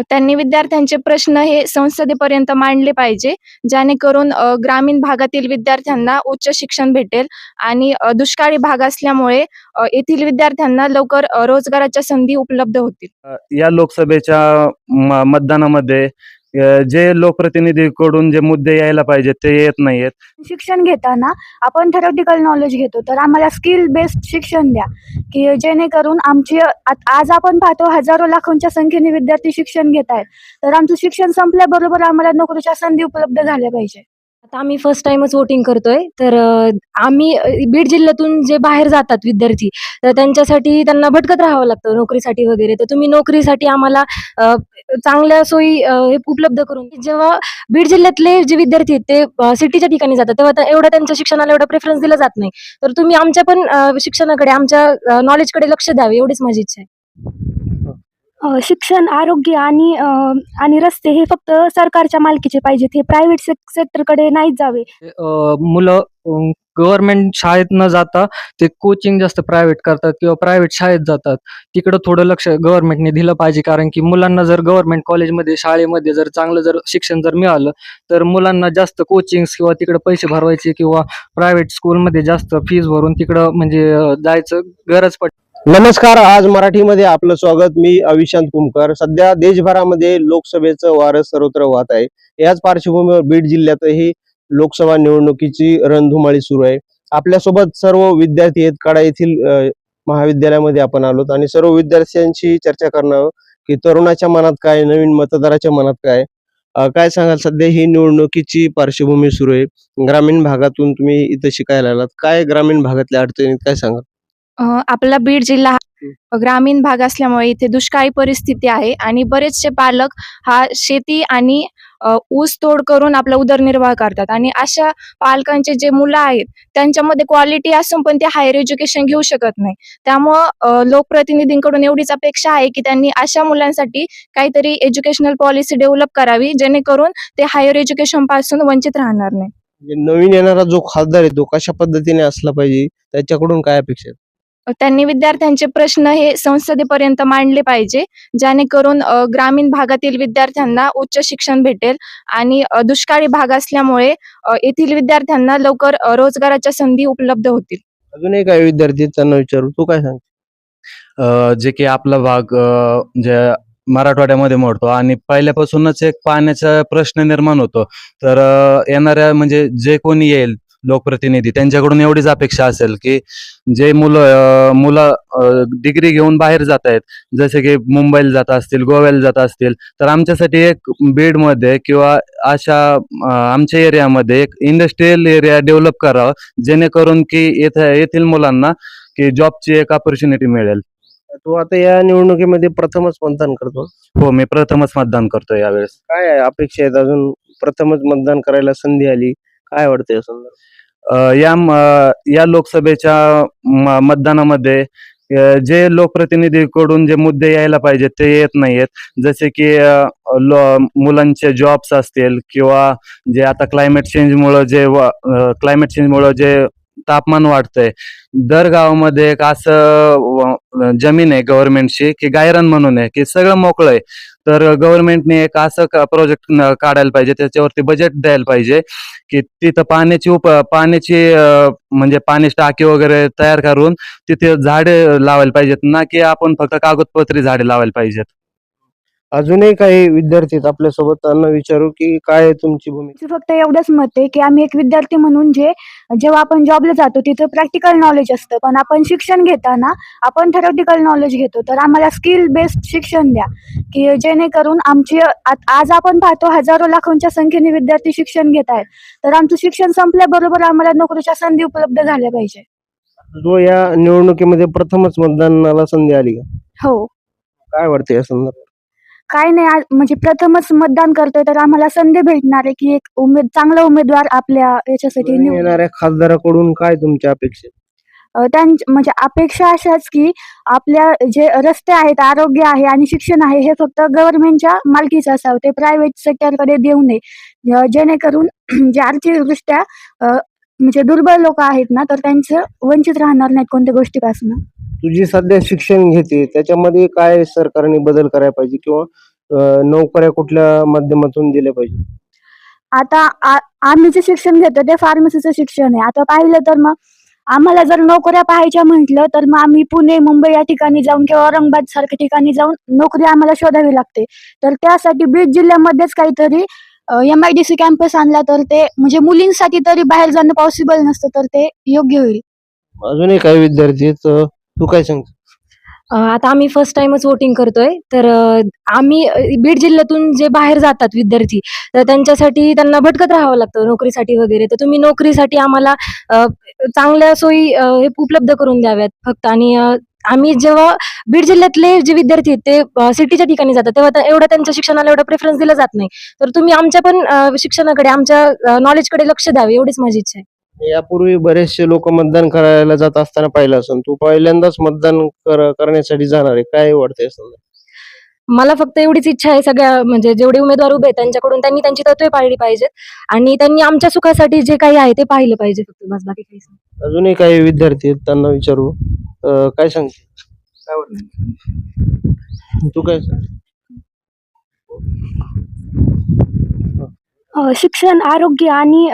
त्यांनी विद्यार्थ्यांचे प्रश्न हे संसदेपर्यंत मांडले पाहिजे जेणेकरून ग्रामीण भागातील विद्यार्थ्यांना उच्च शिक्षण भेटेल आणि दुष्काळी भाग असल्यामुळे येथील विद्यार्थ्यांना लवकर रोजगाराच्या संधी उपलब्ध होतील. या लोकसभेच्या मतदानामध्ये जे लोकप्रतिनिधीकडून जे मुद्दे यायला पाहिजेत ते येत नाहीयेत. शिक्षण घेताना आपण थेरॉटिकल नॉलेज घेतो तर आम्हाला स्किल बेस्ड शिक्षण द्या. की जेणेकरून आमची आज आपण पाहतो हजारो लाखोंच्या संख्येने विद्यार्थी शिक्षण घेत आहेत तर आमचं शिक्षण संपल्याबरोबर आम्हाला नोकरीच्या संधी उपलब्ध झाल्या पाहिजे. आता आम्ही फर्स्ट टाइमच वोटिंग करतोय. तर आम्ही बीड जिल्ह्यातून जे बाहेर जातात विद्यार्थी तर त्यांच्यासाठी त्यांना भटकत राहावं लागतं नोकरीसाठी वगैरे. तर तुम्ही नोकरीसाठी आम्हाला चांगल्या सोयी हे उपलब्ध करून जेव्हा बीड जिल्ह्यातले जे विद्यार्थी आहेत ते सिटीच्या ठिकाणी जातात तेव्हा एवढा त्यांच्या शिक्षणाला एवढा प्रेफरन्स दिला जात नाही. तर तुम्ही आमच्या पण शिक्षणाकडे आमच्या नॉलेजकडे लक्ष द्यावे एवढीच माझी इच्छा आहे. शिक्षण आरोग्य आणि आणि रस्ते हे फक्त सरकारच्या मालकीचे पाहिजेत. हे प्रायव्हेट सेक्टरकडे नाहीच जावे. मुलं गव्हर्नमेंट शाळेत न जाता ते कोचिंग जास्त प्रायव्हेट करतात किंवा प्रायव्हेट शाळेत जातात. तिकडं थोडं लक्ष गव्हर्नमेंटने दिलं पाहिजे. कारण की मुलांना जर गव्हर्नमेंट कॉलेजमध्ये शाळेमध्ये जर चांगलं जर शिक्षण जर मिळालं तर मुलांना जास्त कोचिंग किंवा तिकडं पैसे भरवायचे किंवा प्रायव्हेट स्कूलमध्ये जास्त फीज भरून तिकडं म्हणजे जायचं गरज पड नमस्कार आज मराठीमध्ये आपलं स्वागत. मी अविशांत कुमकर. सध्या देशभरामध्ये लोकसभेचं वारं सर्वत्र वाहत आहे. याच पार्श्वभूमीवर बीड जिल्ह्यातही लोकसभा निवडणुकीची रणधुमाळी सुरू आहे. आपल्यासोबत सर्व विद्यार्थी आहेत. कडा येथील महाविद्यालयामध्ये आपण आलोत आणि सर्व विद्यार्थ्यांशी चर्चा करणार आहोत की तरुणाच्या मनात काय नवीन मतदाराच्या मनात काय? काय सांगाल? सध्या ही निवडणुकीची पार्श्वभूमी सुरू आहे. ग्रामीण भागातून तुम्ही इथं शिकायला आलात. काय ग्रामीण भागातल्या अडचणीत काय सांगाल? आपला बीड जिल्हा ग्रामीण भाग असल्यामुळे इथे दुष्काळी परिस्थिती आहे. आणि बरेचसे पालक हा शेती आणि ऊस तोड करून आपला उदरनिर्वाह करतात. आणि अशा पालकांचे जे मुलं आहेत त्यांच्यामध्ये क्वालिटी असून पण ते हायर एज्युकेशन घेऊ शकत नाही. त्यामुळं लोकप्रतिनिधींकडून एवढीच अपेक्षा आहे की त्यांनी अशा मुलांसाठी काहीतरी एज्युकेशनल पॉलिसी डेव्हलप करावी जेणेकरून ते हायर एज्युकेशनपासून वंचित राहणार नाही. म्हणजे नवीन येणारा जो खासदार आहे तो कशा पद्धतीने असला पाहिजे? त्याच्याकडून काय अपेक्षा त्यांनी विद्यार्थ्यांचे प्रश्न हे संसदेपर्यंत मांडले पाहिजे जेणेकरून ग्रामीण भागातील विद्यार्थ्यांना उच्च शिक्षण भेटेल आणि दुष्काळी भाग असल्यामुळे येथील विद्यार्थ्यांना लवकर रोजगाराच्या संधी उपलब्ध होतील. अजूनही काही विद्यार्थी त्यांना विचारू तू काय सांग जे की आपला भाग जे मराठवाड्यामध्ये मोडतो आणि पहिल्यापासूनच एक पाण्याचा प्रश्न निर्माण होतो. तर येणाऱ्या म्हणजे जे कोणी येईल लोकप्रतिनिधी. त्यांच्याकडून एवढीच अपेक्षा असेल की जे मुलं मुलं डिग्री घेऊन बाहेर जात आहेत जसे की मुंबईला जात असतील गोव्याला जात असतील तर आमच्यासाठी एक बीडमध्ये किंवा अशा आमच्या एरियामध्ये एक इंडस्ट्रीयल एरिया डेव्हलप करावा जेणेकरून की येथे येथील मुलांना की जॉबची एक ऑपॉर्च्युनिटी मिळेल. तू आता या निवडणुकीमध्ये प्रथमच मतदान करतो? हो मी प्रथमच मतदान करतो यावेळेस. काय अपेक्षा आहेत अजून? प्रथमच मतदान करायला संधी आली. काय वाटतंय या या लोकसभेच्या मतदानामध्ये जे लोकप्रतिनिधीकडून जे मुद्दे यायला पाहिजेत ते येत नाहीयेत. जसे की मुलांचे जॉब्स असतील किंवा जे आता क्लायमेट चेंजमुळं जे क्लायमेट चेंजमुळं जे तापमान वाढतंय. दर गावामध्ये एक असं जमीन आहे गव्हर्नमेंटची की गायरन म्हणून आहे की सगळं मोकळं आहे. तर गव्हर्नमेंटने एक असं प्रोजेक्ट काढायला पाहिजे त्याच्यावरती बजेट द्यायला पाहिजे की तिथं पाण्याची उप पाण्याची म्हणजे पाण्याची टाकी वगैरे तयार करून तिथे झाडे लावायला पाहिजेत. ना की आपण फक्त कागदपत्री झाडे लावायला पाहिजेत. अजूनही काही विद्यार्थी आहेत आपल्यासोबत त्यांना विचारू की काय आहे तुमची भूमिका? फक्त एवढंच मत आहे की आम्ही एक विद्यार्थी म्हणून जे जेव्हा आपण जॉबला जातो तिथं प्रॅक्टिकल नॉलेज असतं. पण आपण शिक्षण घेताना आपण थेरॉटिकल नॉलेज घेतो. तर आम्हाला स्किल बेस्ड शिक्षण द्या. की जेणेकरून आमची आज आपण पाहतो हजारो लाखोंच्या संख्येने विद्यार्थी शिक्षण घेत आहेत. तर आमचं शिक्षण संपल्याबरोबर आम्हाला नोकरीच्या संधी उपलब्ध झाल्या पाहिजे. जो या निवडणुकीमध्ये प्रथमच मतदानाला संधी आली का? हो. काय वाटतं या संदर्भात? काय नाही आज म्हणजे प्रथमच मतदान करतोय तर आम्हाला संधी भेटणार आहे की एक उमेद चांगला उमेदवार आपल्या याच्यासाठी निवडून. येणाऱ्या खासदाराकडून काय तुमच्या अपेक्षा त्यांच म्हणजे अपेक्षा अशाच की आपल्या जे रस्ते आहेत आरोग्य आहे आणि शिक्षण आहे हे फक्त गव्हर्नमेंटच्या मालकीचं असावं ते प्रायव्हेट सेक्टरकडे देऊ नये. अ, जेणेकरून जे आर्थिकदृष्ट्या अ, म्हणजे दुर्बल लोक आहेत ना तर त्यांचं वंचित राहणार नाहीत कोणत्या गोष्टीपासून. तू जी सध्या शिक्षण घेते त्याच्यामध्ये काय सरकारने बदल करायला पाहिजे किंवा नोकऱ्या कुठल्या माध्यमातून दिल्या पाहिजे? आता आम्ही जे शिक्षण घेतो ते फार्मसीचं शिक्षण आहे. आता पाहिलं तर मग आम्हाला जर नोकऱ्या पाहायच्या म्हटलं तर मग आम्ही पुणे मुंबई या ठिकाणी जाऊन किंवा औरंगाबाद सारख्या ठिकाणी जाऊन नोकरी आम्हाला शोधावी लागते. तर त्यासाठी बीड जिल्ह्यामध्येच काहीतरी M I D C campus आणला तर ते म्हणजे मुलींसाठी तरी बाहेर जाणं पॉसिबल नसतं तर ते योग्य होईल. अजूनही काही विद्यार्थी तू काय सांग आता आम्ही फर्स्ट टाइमच वोटिंग करतोय. तर आम्ही बीड जिल्ह्यातून जे बाहेर जातात विद्यार्थी तर त्यांच्यासाठी त्यांना भटकत राहावं लागतं नोकरीसाठी वगैरे. तर तुम्ही नोकरीसाठी आम्हाला चांगल्या सोयी हे उपलब्ध करून द्याव्यात फक्त. आणि आम्ही जेव्हा बीड जिल्ह्यातले जे विद्यार्थी आहेत ते सिटीच्या ठिकाणी जातात तेव्हा त्या- एवढं त्यांच्या शिक्षणाला एवढा प्रेफरन्स दिला जात नाही. तर तुम्ही आमच्या पण शिक्षणाकडे आमच्या नॉलेजकडे लक्ष द्यावे एवढीच माझी इच्छा आहे. यापूर्वी बरेचसे लोक मतदान करायला जात असताना पाहिलं असेल. तू पहिल्यांदाच मतदान कर- करण्यासाठी जाणार आहे. काय वाटतंय समजा मला फक्त एवढीच इच्छा आहे सगळ्या म्हणजे जेवढे उमेदवार उभे आहेत त्यांच्याकडून त्यांनी त्यांची तत्वे पाळली पाहिजेत. आणि त्यांनी आमच्या सुखासाठी जे काही आहे ते पाहिलं पाहिजे फक्त. बस बाकी काहीच नाही. अजूनही काही विद्यार्थी आहेत त्यांना विचारू. अं, काय सांगते काय वाटतं तू काय सांग? शिक्षण आरोग्य आणि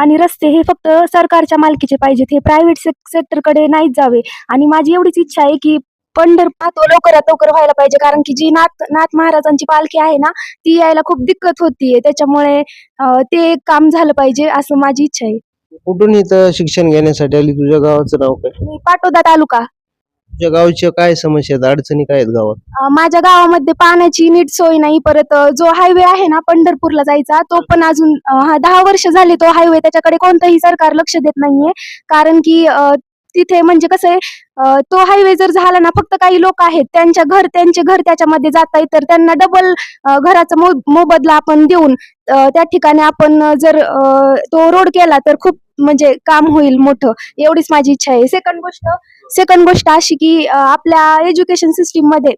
आणि रस्ते हे फक्त सरकारच्या मालकीचे पाहिजेत. हे प्रायव्हेट सेक्टरकडे नाहीच जावे. आणि माझी एवढीच इच्छा आहे की पंढरपूर लवकरात लवकर व्हायला पाहिजे. कारण की जी नाथ नाथ महाराजांची पालखी आहे ना ती यायला खूप दिक्कत होतीये. त्याच्यामुळे ते एक काम झालं पाहिजे असं माझी इच्छा आहे. कुठून इथं शिक्षण घेण्यासाठी आली? तुझ्या गावाचं नाव काय? मी पाटोदा तालुका. तुझ्या गावच्या काय समस्या आहेत? अडचणी काय आहेत गावात? अ, माझ्या गावामध्ये पाण्याची नीट सोय नाही. परत अ, जो हायवे आहे ना पंढरपूरला जायचा तो पण अजून अ, हा दहा वर्ष झाले तो हायवे त्याच्याकडे कोणतंही सरकार लक्ष देत नाहीये. कारण की अ, तिथे म्हणजे कसं आहे तो हायवे जर झाला ना फक्त काही लोक आहेत. त्यांच्या घर त्यांचे घर त्याच्यामध्ये जात आहेत तर त्यांना डबल घराचा मो मोबदला आपण देऊन अ, त्या ठिकाणी आपण अ, जर अ, तो रोड केला तर खूप म्हणजे काम होईल मोठं एवढीच माझी इच्छा आहे. सेकंड गोष्ट सेकंड गोष्ट अशी की आपल्या एज्युकेशन सिस्टीममध्ये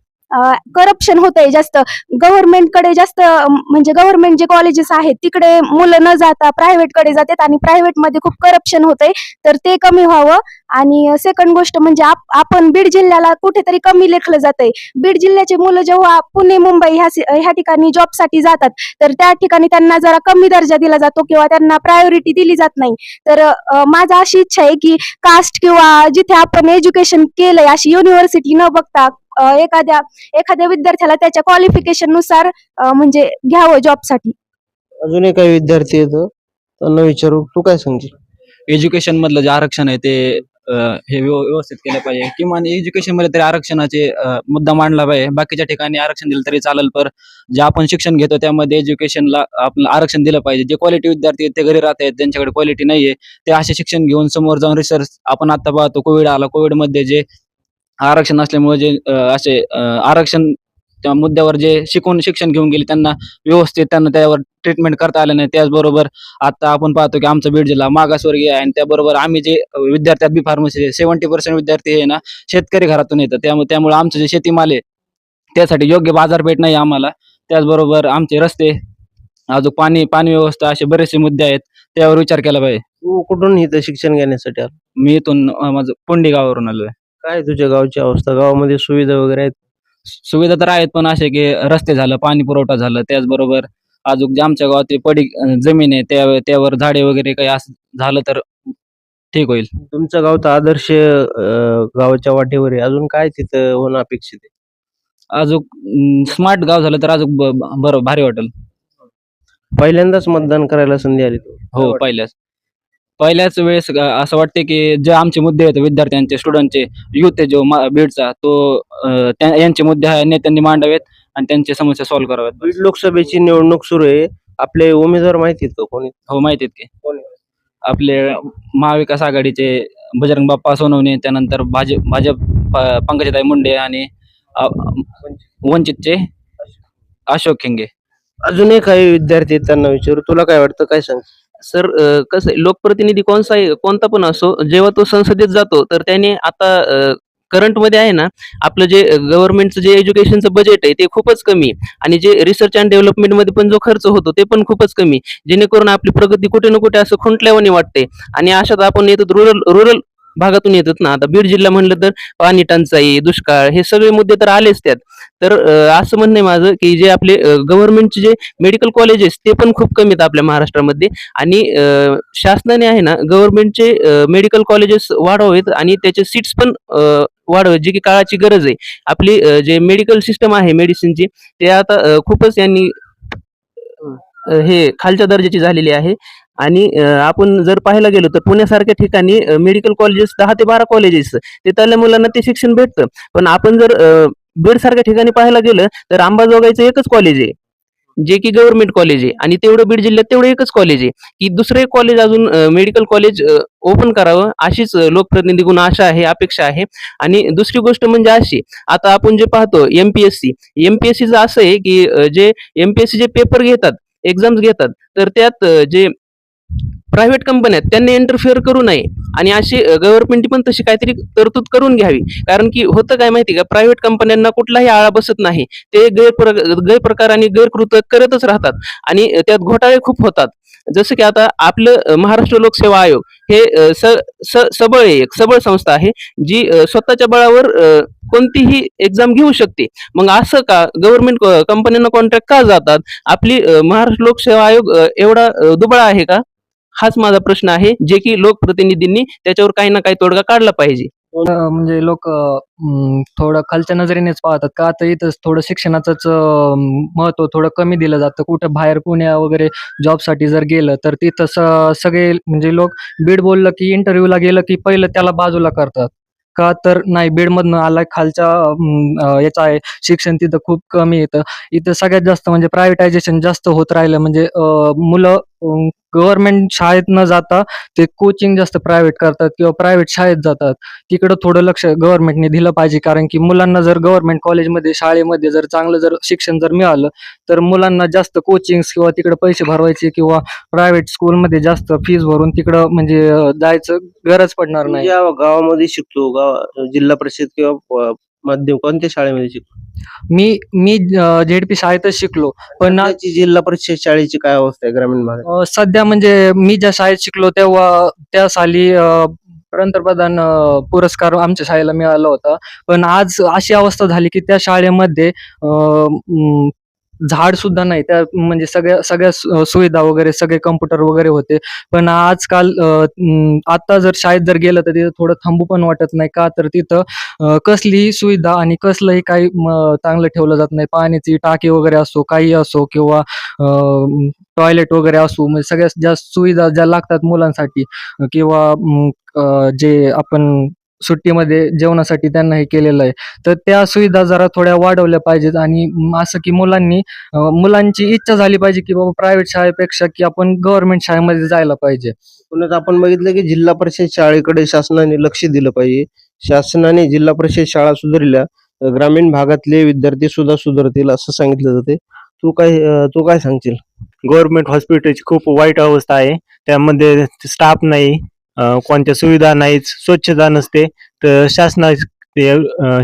करप्शन होतंय जास्त. गव्हर्नमेंटकडे जास्त म्हणजे गव्हर्नमेंट जे कॉलेजेस आहेत तिकडे मुलं न जाता प्रायव्हेटकडे जातात आणि प्रायव्हेटमध्ये खूप करप्शन होतंय. तर ते कमी व्हावं. आणि सेकंड गोष्ट म्हणजे आपण बीड जिल्ह्याला कुठेतरी कमी लेखलं जातंय. बीड जिल्ह्याचे मुलं जेव्हा पुणे मुंबई ह्या ह्या ठिकाणी जॉबसाठी जातात तर त्या ठिकाणी त्यांना जरा कमी दर्जा दिला जातो किंवा त्यांना प्रायोरिटी दिली जात नाही. तर माझा अशी इच्छा आहे की कास्ट किंवा जिथे आपण एज्युकेशन केलंय अशी युनिव्हर्सिटी न बघता एखाद्या एखाद्या विद्यार्थ्याला त्याच्या क्वालिफिकेशननुसार म्हणजे घ्यावं जॉबसाठी अजूनही काही विद्यार्थी आहेत त्यांना विचारू तू काय सांगशील? एज्युकेशन मधलं जे आरक्षण आहे ते हे व्यव- व्यवस्थित केलं पाहिजे. किमान एज्युकेशनमध्ये तरी आरक्षणाचे मुद्दा मांडला पाहिजे. बाकीच्या ठिकाणी आरक्षण दिलं तरी चालेल पर जे आपण शिक्षण घेतो त्यामध्ये एज्युकेशनला आपलं आरक्षण दिलं पाहिजे. जे क्वालिटी विद्यार्थी आहेत ते घरी राहत आहेत ज्यांच्याकडे क्वालिटी नाहीये ते असे शिक्षण घेऊन समोर जाऊन रिसर्च आपण आता पाहतो. कोविड आला कोविडमध्ये जे आरक्षण असल्यामुळे जे असे आरक्षण त्या मुद्द्यावर जे शिकून शिक्षण घेऊन गेले त्यांना व्यवस्थित त्यांना त्यावर ट्रीटमेंट करता आलं नाही. त्याचबरोबर आता आपण पाहतो की आमचा बीड जिल्हा मागासवर्गीय आहे आणि त्याबरोबर आम्ही जे विद्यार्थी बी फार्मसी सेव्हन्टी पर्सेंट विद्यार्थी हे ना शेतकरी घरातून येतात. त्यामुळे त्यामुळे आमचं जे शेतीमाल आहे त्यासाठी योग्य बाजारपेठ नाही आम्हाला. त्याचबरोबर आमचे रस्ते अजून पाणी पाणी व्यवस्था असे बरेचसे मुद्दे आहेत. त्यावर विचार केला पाहिजे. तू कुठून इथं शिक्षण घेण्यासाठी आला? मी इथून माझं पुंडी गावावरून आलोय. काय तुझ्या गावची अवस्था? गावामध्ये सुविधा वगैरे आहेत? सुविधा तर आहेत पण असे की रस्ते झालं पाणी पुरवठा झालं त्याचबरोबर अजून जे आमच्या गावात पडी जमीन आहे त्या त्यावर झाडे वगैरे काही असं झालं तर ठीक होईल. तुमचं गाव तर आदर्श अं, गावाच्या वाटेवर आहे. अजून काय तिथं होणं अपेक्षित आहे? अजून स्मार्ट गाव झालं तर अजून ब- ब- बरं भारी वाटेल. पहिल्यांदाच मतदान करायला संधी आली तू हो पहिल्याच. पहिल्याच वेळेस असं वाटते की जे आमचे मुद्दे आहेत विद्यार्थ्यांचे स्टुडंटचे युथ आहे जो बीडचा तो अ, त्या- यांचे मुद्दे आहे नेत्यांनी मांडावेत आणि त्यांची समस्या सॉल्व्ह कराव्यात. बीड लोकसभेची निवडणूक सुरू आहे. आपले उमेदवार माहिती आहेत का कोणी? हो माहिती आहेत की. कोण? आपले महाविकास आघाडीचे बजरंग बाप्पा सोनवणे त्यानंतर भाजप भाजप पंकजाताई मुंडे आणि वंचितचे अशोक. खिंगे अजूनही काही विद्यार्थी त्यांना विचारू. तुला काय वाटतं? काय सांग? सर कसं आहे लोकप्रतिनिधी कोणता कोणता पण असो जेव्हा तो संसदेत जातो तर त्याने आता करंटमध्ये आहे ना आपलं जे गव्हर्नमेंटचं जे एज्युकेशनचं बजेट आहे ते खूपच कमी आणि जे रिसर्च अँड डेव्हलपमेंटमध्ये पण जो खर्च होतो ते पण खूपच कमी जेणेकरून आपली प्रगती कुठे ना कुठे असं खुंटल्यावानी वाटते. आणि अशात आपण येतो रुरल रुरल भागातून येतात ना. आता बीड जिल्हा म्हणलं तर पाणी टंचाई दुष्काळ हे सगळे मुद्दे तर आलेच त्यात. तर असं म्हणणं आहे माझं की जे आपले गव्हर्नमेंटचे जे मेडिकल कॉलेजेस ते पण खूप कमी आहेत आपल्या महाराष्ट्रामध्ये. आणि शासनाने आहे ना गव्हर्नमेंटचे मेडिकल कॉलेजेस वाढवावेत आणि त्याचे सीट्स पण अ, जी की काळाची गरज आहे. आपली जे मेडिकल सिस्टम आहे मेडिसिनची ते आता खूपच यांनी हे खालच्या दर्जाची झालेली आहे. आणि आपण जर पाहायला गेलो तर पुण्यासारख्या ठिकाणी मेडिकल कॉलेजेस दहा ते बारा कॉलेजेस ते त्याला मुलांना ते शिक्षण भेटतं. पण आपण जर बीड सारख्या ठिकाणी पाहायला गेलं तर अंबाजोगाईचं एकच कॉलेज आहे. जे की गव्हर्नमेंट कॉलेज आहे. आणि तेवढं बीड जिल्ह्यात तेवढं एकच कॉलेज आहे. की दुसरे कॉलेज अजून मेडिकल कॉलेज ओपन करावं अशीच लोकप्रतिनिधी गुण आशा आहे अपेक्षा आहे. आणि दुसरी गोष्ट म्हणजे अशी आता आपण जे पाहतो एमपीएससी एमपीएससीचं असं आहे की जे एमपीएससी जे पेपर घेतात एक्झाम्स घेतात तर त्यात जे प्रायव्हेट कंपन्या आहेत त्यांनी इंटरफिअर करू नये. आणि अशी गव्हर्नमेंटची पण तशी काहीतरी तरतूद करून घ्यावी. कारण की होतं काय माहिती का प्रायव्हेट कंपन्यांना कुठलाही आळा बसत नाही. ते गैरप्र गैरप्रकार आणि गैरकृत करतच राहतात. आणि त्यात घोटाळे खूप होतात. जसं की आता आपलं महाराष्ट्र लोकसेवा आयोग हे स स सबळ एक सबळ संस्था आहे जी स्वतःच्या बळावर कोणतीही एक्झाम घेऊ शकते. मग असं का गव्हर्नमेंट कंपन्यांना कॉन्ट्रॅक्ट का जातात? आपली महाराष्ट्र लोकसेवा आयोग एवढा दुबळा आहे का? हाच माझा प्रश्न आहे जे की लोकप्रतिनिधींनी त्याच्यावर काही ना काही तोडगा काढला पाहिजे. म्हणजे लोक थोडं खालच्या नजरेनेच पाहतात का? आता इथं थोडं शिक्षणाचंच महत्त्व थोडं कमी दिलं जातं. कुठं बाहेर पुण्या वगैरे जॉबसाठी जर गेलं तर तिथं सगळे म्हणजे लोक बीड बोललं की इंटरव्ह्यूला गेलं की पहिलं त्याला बाजूला करतात. का तर नाही बीडमधनं आलाय खालच्या याचा याचं आहे शिक्षण तिथं खूप कमी येतं. इथं सगळ्यात जास्त म्हणजे प्रायव्हेटायझेशन जास्त होत राहिलं म्हणजे मुलं गव्हर्नमेंट शाळेत न जाता ते कोचिंग जास्त प्रायव्हेट करतात किंवा प्रायव्हेट शाळेत जातात. तिकडं थोडं लक्ष गव्हर्नमेंटने दिलं पाहिजे. कारण की मुलांना जर गव्हर्नमेंट कॉलेजमध्ये शाळेमध्ये जर चांगलं जर शिक्षण जर मिळालं तर मुलांना जास्त कोचिंग किंवा तिकडे पैसे भरवायचे किंवा प्रायव्हेट स्कूलमध्ये जास्त फीज भरून तिकडं म्हणजे जायचं गरज पडणार नाही. गावामध्ये शिकतो गाव जिल्हा परिषद किंवा माध्यम कोणत्या शाळेमध्ये शिकतो मी मी झेडपी शाळेतच शिकलो पण सध्याची जिल्हा परिषद शाळेची काय अवस्था आहे ग्रामीण भागात? अ, सध्या म्हणजे मी ज्या शाळेत शिकलो तेव्हा त्या साली अ, पंतप्रधान अ, पुरस्कार आमच्या शाळेला मिळाला होता. पण आज अशी अवस्था झाली की त्या शाळेमध्ये अ, म, झाड सुद्धा नाही. त्या म्हणजे सगळ्या सगळ्या सुविधा वगैरे सगळे कम्प्युटर वगैरे होते. पण आजकाल आता जर शाळेत जर गेलं तर तिथं थोडं थांबू पण वाटत नाही. का तर तिथं कसलीही सुविधा आणि कसलंही काही चांगलं ठेवलं जात नाही. पाण्याची टाकी वगैरे असो काही असो किंवा टॉयलेट वगैरे असो म्हणजे सगळ्या ज्या सुविधा ज्या लागतात मुलांसाठी किंवा जे आपण सुट्टीमध्ये जेवणासाठी त्यांना हे केलेलं आहे. तर त्या सुविधा जरा थोड्या वाढवल्या पाहिजेत आणि असं की मुलांनी मुलांची इच्छा झाली पाहिजे की बाबा प्रायव्हेट शाळेपेक्षा की आपण गव्हर्नमेंट शाळेमध्ये जायला पाहिजे. पुण्यात आपण बघितलं की जिल्हा परिषद शाळेकडे शासनाने लक्ष दिलं पाहिजे. शासनाने जिल्हा परिषद शाळा सुधारल्या तर ग्रामीण भागातले विद्यार्थी सुद्धा सुधारतील असं सांगितलं जाते. तू काय तू काय सांगशील? गव्हर्नमेंट हॉस्पिटलची खूप वाईट अवस्था आहे. त्यामध्ये स्टाफ नाही. कोणत्या सुविधा नाहीत स्वच्छता नसते तर शासना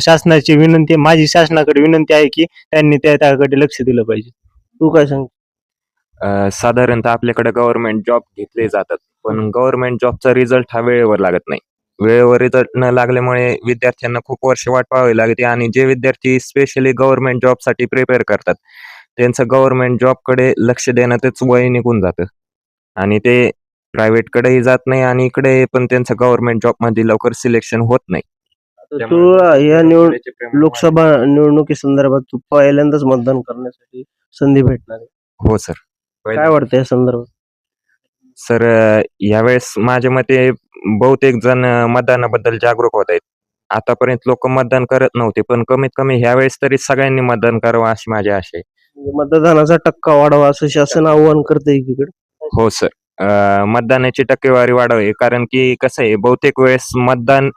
शासनाची विनंती माझी शासनाकडे विनंती आहे की त्यांनी त्या त्याकडे लक्ष दिलं पाहिजे. तू काय सांग? साधारणतः आपल्याकडे गव्हर्नमेंट जॉब घेतले जातात पण गव्हर्नमेंट जॉबचा रिझल्ट हा वेळेवर लागत नाही. वेळेवर रिझल्ट न लागल्यामुळे विद्यार्थ्यांना खूप वर्ष वाट पाहावी लागते आणि जे विद्यार्थी स्पेशली गव्हर्नमेंट जॉबसाठी प्रिपेअर करतात त्यांचं गव्हर्नमेंट जॉबकडे लक्ष देण्यातच वय निघून जातं. आणि ते प्रायव्हेटकडेही जात नाही आणि इकडे पण त्यांचं गव्हर्नमेंट जॉबमध्ये लवकर सिलेक्शन होत नाही. तू या निवड लोकसभा निवडणुकी संदर्भात तू पहिल्यांदाच मतदान करण्यासाठी संधी भेटणार आहे. हो सर. काय वाटतं या संदर्भात? सर यावेळेस माझ्या मते बहुतेक जण मतदानाबद्दल जागरूक होत आहेत. आतापर्यंत लोक मतदान करत नव्हते पण कमीत कमी ह्यावेळेस तरी सगळ्यांनी मतदान करावं अशी माझी आशा आहे. म्हणजे मतदानाचा टक्का वाढवा असं शासन आव्हान करतं एकीकडे. हो सर. मतदानाची टक्केवारी वाढावी. कारण की कसं आहे बहुतेक वेळेस मतदान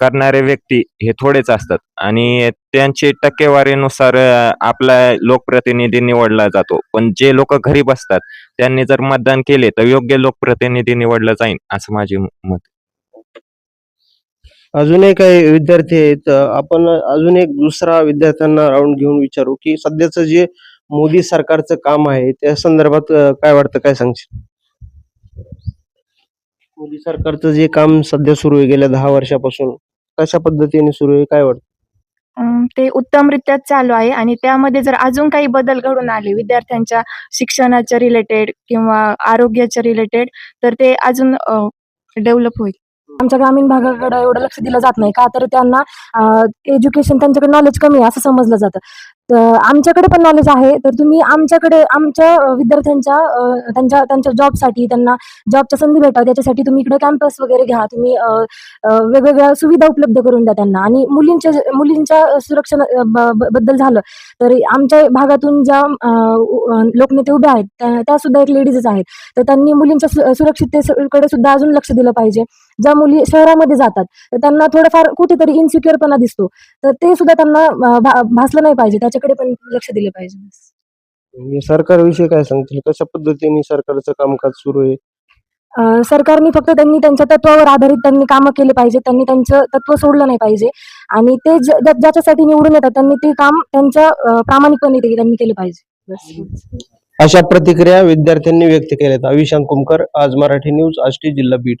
करणारे व्यक्ती हे थोडेच असतात. आणि त्यांची टक्केवारीनुसार आपला लोकप्रतिनिधी निवडला जातो. पण जे लोक घरी बसतात त्यांनी जर मतदान केले तर योग्य लोकप्रतिनिधी निवडला जाईल असं माझे मत अजूनही काही विद्यार्थी आहेत आपण अजून एक दुसरा विद्यार्थ्यांना राऊंड घेऊन विचारू की सध्याचं जे मोदी सरकारचं काम आहे त्या संदर्भात काय वाटतं काय सांगशील? मोदी सरकारचं जे काम सध्या सुरू आहे गेल्या दहा वर्षापासून कशा पद्धतीने सुरू आहे काय वाटतं? अं, ते उत्तमरित्या चालू आहे आणि त्यामध्ये जर अजून काही बदल घडून आले विद्यार्थ्यांच्या शिक्षणाच्या रिलेटेड किंवा आरोग्याच्या रिलेटेड तर ते अजून डेव्हलप होईल. आमच्या ग्रामीण भागाकडे एवढं लक्ष दिलं जात नाही का? तर त्यांना एज्युकेशन त्यांच्याकडे नॉलेज कमी आहे असं समजलं जातं. तर आमच्याकडे पण नॉलेज आहे. तर तुम्ही आमच्याकडे आमच्या विद्यार्थ्यांच्या त्यांच्या त्यांच्या जॉबसाठी त्यांना जॉबच्या संधी भेटावं याच्यासाठी तुम्ही इकडे कॅम्पस वगैरे घ्या. तुम्ही वेगवेगळ्या सुविधा उपलब्ध करून द्या त्यांना. आणि मुलींच्या मुलींच्या सुरक्षा ब- ब- बद्दल झालं तर आमच्या भागातून ज्या लोकनेते उभे आहेत त्या सुद्धा एक लेडीजच आहेत. तर त्यांनी मुलींच्या सु- सुरक्षिततेकडे सुद्धा अजून लक्ष दिलं पाहिजे. ज्या मुली शहरामध्ये जातात तर त्यांना थोडंफार कुठेतरी इन्सिक्युअरपणा दिसतो. तर ते सुद्धा त्यांना भासलं नाही पाहिजे. त्याच्याकडे पण लक्ष दिलं पाहिजे म्हणजे सरकारविषयी काय सांगतील? कशा पद्धतीने सरकारचं कामकाज सुरू आहे? सरकारने फक्त त्यांनी त्यांच्या तत्वावर आधारित त्यांनी कामं केले पाहिजे. त्यांनी त्यांचं तत्व सोडलं नाही पाहिजे. आणि ते ज्याच्यासाठी निवडून येतात त्यांनी ते काम त्यांच्या प्रामाणिकपणे त्यांनी केलं पाहिजे. अशा प्रतिक्रिया विद्यार्थ्यांनी व्यक्त केल्यात. अविशांत कुमकर आज मराठी न्यूज आष्टी जिल्हा बीड.